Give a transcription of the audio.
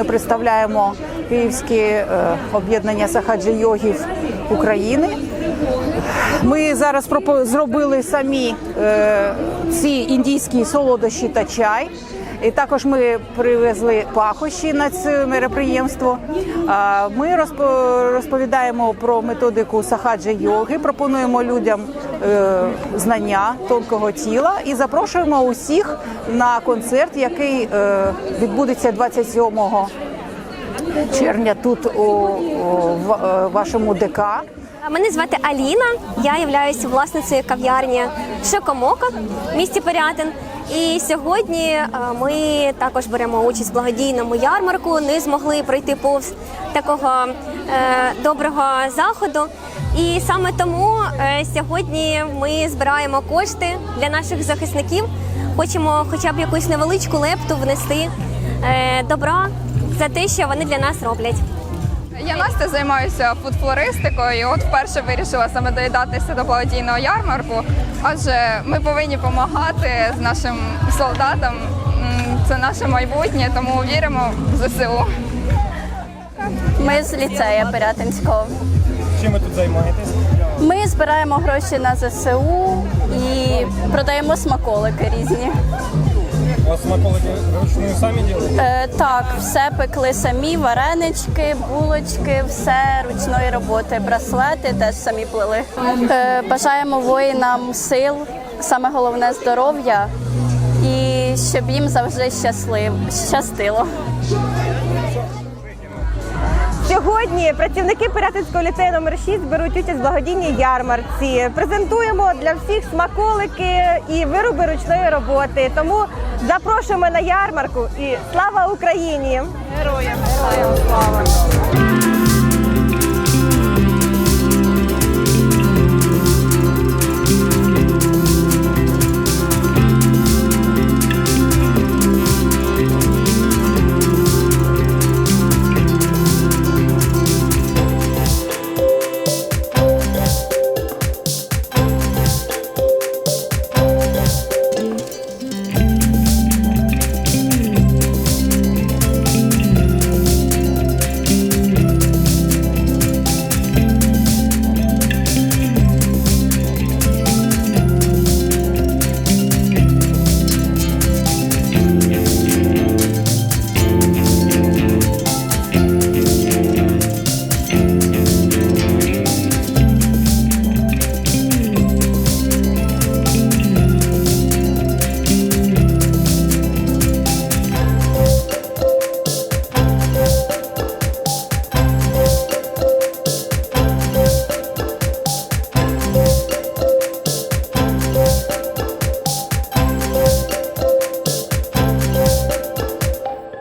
ми представляємо Київське е, об'єднання сахаджі йогів України. Ми зараз зробили самі е, ці індійські солодощі та чай. І також ми привезли пахощі на це мероприємство. Ми розпо- розповідаємо про методику сахаджі йоги, пропонуємо людям знання тонкого тіла і запрошуємо усіх на концерт, який е, відбудеться 27 червня тут у, е, вашому ДК. Мене звати Аліна. Я являюся власницею кав'ярні Шокомока в місті Порятин. І сьогодні е, ми також беремо участь в благодійному ярмарку. Не змогли пройти повз такого е, доброго заходу. І саме тому е, сьогодні ми збираємо кошти для наших захисників. Хочемо хоча б якусь невеличку лепту внести е, добра за те, що вони для нас роблять. Я Настя займаюся фудфлористикою. і От вперше вирішила саме доєднатися до благодійного ярмарку. Адже ми повинні допомагати з нашим солдатам. Це наше майбутнє, тому віримо в ЗСУ. Ми з ліцею Пирятинського. Чим ви тут займаєтесь? Ми збираємо гроші на ЗСУ і продаємо смаколики різні. У вас смаколики вручную самі робите? Е, так, все пекли самі, варенички, булочки, все ручної роботи, браслети теж самі плели. Е, бажаємо воїнам сил, саме головне здоров'я і щоб їм завжди щаслив, щастило. Сьогодні працівники Пирятинського ліцею номер 6 беруть участь в благодійній ярмарці. Презентуємо для всіх смаколики і вироби ручної роботи. Тому запрошуємо на ярмарку і слава Україні! Героям! Слава!